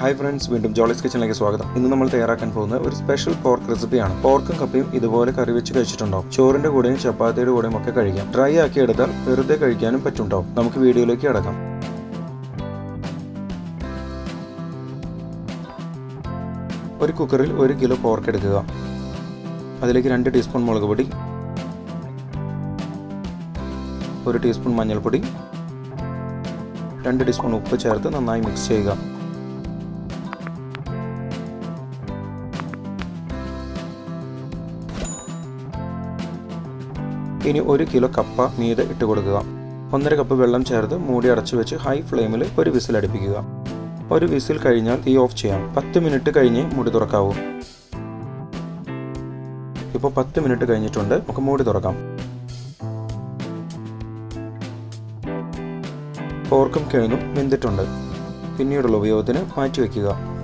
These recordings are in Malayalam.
ഹായ് ഫ്രണ്ട്സ് വീണ്ടും ജോളിസ് കിച്ചണിലേക്ക് സ്വാഗതം. ഇന്ന് നമ്മൾ തയ്യാറാക്കാൻ പോകുന്ന ഒരു സ്പെഷ്യൽ പോർക്ക് റെസിപ്പിയാണ് പോർക്കും കപ്പയും ഇതുപോലെ കറി വെച്ച് കഴിച്ചിട്ടുണ്ടാവും. ചോറിന്റെ കൂടെയും ചപ്പാത്തിയുടെ കൂടെയും ഒക്കെ കഴിക്കാം. ഡ്രൈ ആക്കി എടുത്താൽ വെറുതെ കഴിക്കാനും പറ്റുണ്ടാവും. നമുക്ക് വീഡിയോയിലേക്ക് കിടക്കാം. ഒരു കുക്കറിൽ ഒരു കിലോ പോർക്ക് എടുക്കുക. അതിലേക്ക് രണ്ട് ടീസ്പൂൺ മുളക് പൊടി. ഒരു ടീസ്പൂൺ മഞ്ഞൾപ്പൊടി. രണ്ട് ടീസ്പൂൺ ഉപ്പ് ചേർത്ത് നന്നായി മിക്സ് ചെയ്യുക. ഇനി ഒരു കിലോ കപ്പ മീതെ ഇട്ട് കൊടുക്കുക. ഒന്നര കപ്പ് വെള്ളം ചേർത്ത് മൂടി അടച്ചു വെച്ച് ഹൈ ഫ്ലെയിമിൽ ഒരു വിസിൽ അടുപ്പിക്കുക. ഒരു വിസിൽ കഴിഞ്ഞാൽ തീ ഓഫ് ചെയ്യാം. പത്ത് മിനിറ്റ് കഴിഞ്ഞ് മുടി തുറക്കാവൂ. ഇപ്പോൾ പത്ത് മിനിറ്റ് കഴിഞ്ഞിട്ടുണ്ട്. നമുക്ക് മൂടി തുറക്കാം. പോർക്കും കിഴങ്ങും വെന്തിട്ടുണ്ട് പിന്നീടുള്ള ഉപയോഗത്തിന് മാറ്റി വയ്ക്കുക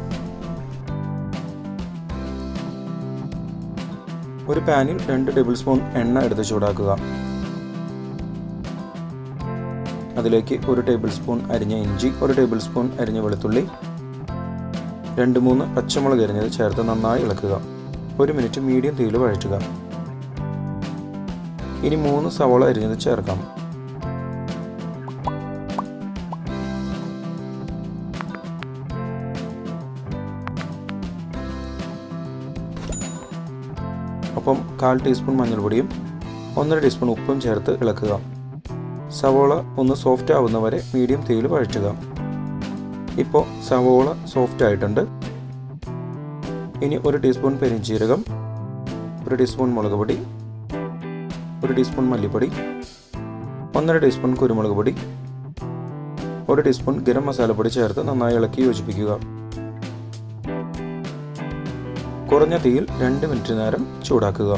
ഒരു പാനിൽ രണ്ട് ടേബിൾ സ്പൂൺ എണ്ണ എടുത്ത് ചൂടാക്കുക. അതിലേക്ക് ഒരു ടേബിൾ സ്പൂൺ അരിഞ്ഞ ഇഞ്ചി ഒരു ടേബിൾ സ്പൂൺ അരിഞ്ഞ വെളുത്തുള്ളി രണ്ട് മൂന്ന് പച്ചമുളക് അരിഞ്ഞത് ചേർത്ത് നന്നായി ഇളക്കുക. ഒരു മിനിറ്റ് മീഡിയം തീയിൽ വഴറ്റുക. ഇനി മൂന്ന് സവോള അരിഞ്ഞത് ചേർക്കാം. ഒപ്പം കാൽ ടീസ്പൂൺ മഞ്ഞൾപ്പൊടിയും ഒന്നര ടീസ്പൂൺ ഉപ്പും ചേർത്ത് ഇളക്കുക. സവോള ഒന്ന് സോഫ്റ്റ് ആവുന്നവരെ മീഡിയം തീയിൽ വഴറ്റുക. ഇപ്പോൾ സവോള സോഫ്റ്റ് ആയിട്ടുണ്ട്. ഇനി ഒരു ടീസ്പൂൺ പെരിഞ്ചീരകം ഒരു ടീസ്പൂൺ മുളക് പൊടി ഒരു ടീസ്പൂൺ മല്ലിപ്പൊടി ഒന്നര ടീസ്പൂൺ കുരുമുളക് പൊടി ഒരു ടീസ്പൂൺ ഗരം മസാലപ്പൊടി ചേർത്ത് നന്നായി ഇളക്കി യോജിപ്പിക്കുക. കുറഞ്ഞ തീയിൽ രണ്ട് മിനിറ്റ് നേരം ചൂടാക്കുക.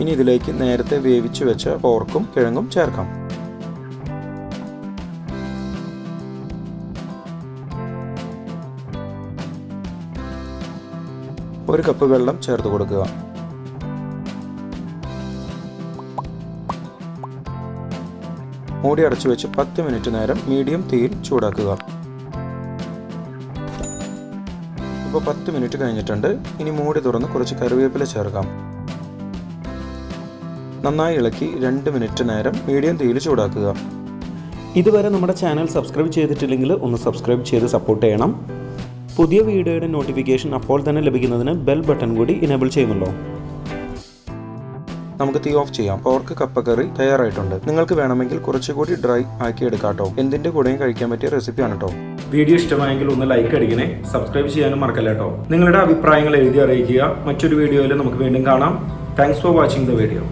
ഇനി ഇതിലേക്ക് നേരത്തെ വേവിച്ചു വെച്ച പോർക്കും കിഴങ്ങും ചേർക്കാം. ഒരു കപ്പ് വെള്ളം ചേർത്ത് കൊടുക്കുക. മൂടി അടച്ചു വെച്ച് പത്ത് മിനിറ്റ് നേരം മീഡിയം തീയിൽ ചൂടാക്കുക. ഇപ്പോൾ പത്ത് മിനിറ്റ് കഴിഞ്ഞിട്ടുണ്ട്. ഇനി മൂടി തുറന്ന് കുറച്ച് കറിവേപ്പില ചേർക്കാം. നന്നായി ഇളക്കി രണ്ട് മിനിറ്റ് നേരം മീഡിയം തീയിൽ ചൂടാക്കുക. ഇതുവരെ നമ്മുടെ ചാനൽ സബ്സ്ക്രൈബ് ചെയ്തിട്ടില്ലെങ്കിൽ ഒന്ന് സബ്സ്ക്രൈബ് ചെയ്ത് സപ്പോർട്ട് ചെയ്യണം. പുതിയ വീഡിയോയുടെ നോട്ടിഫിക്കേഷൻ അപ്പോൾ തന്നെ ലഭിക്കുന്നതിന് ബെൽ ബട്ടൺ കൂടി ഇനേബിൾ ചെയ്യുമല്ലോ. നമുക്ക് തീ ഓഫ് ചെയ്യാം. പോർക്ക് കപ്പക്കറി തയ്യാറായിട്ടുണ്ട്. നിങ്ങൾക്ക് വേണമെങ്കിൽ കുറച്ചുകൂടി ഡ്രൈ ആക്കി എടുക്കാട്ടോ എന്തിന്റെ കൂടെയും കഴിക്കാൻ പറ്റിയ റെസിപ്പിയാണ് കേട്ടോ വീഡിയോ ഇഷ്ടമായെങ്കിൽ ഒന്ന് ലൈക്ക് അടിക്കണേ. സബ്സ്ക്രൈബ് ചെയ്യാനും മറക്കല്ല കേട്ടോ നിങ്ങളുടെ അഭിപ്രായങ്ങൾ എഴുതി അറിയിക്കുക. മറ്റൊരു വീഡിയോയിൽ നമുക്ക് വീണ്ടും കാണാം. Thanks for watching the video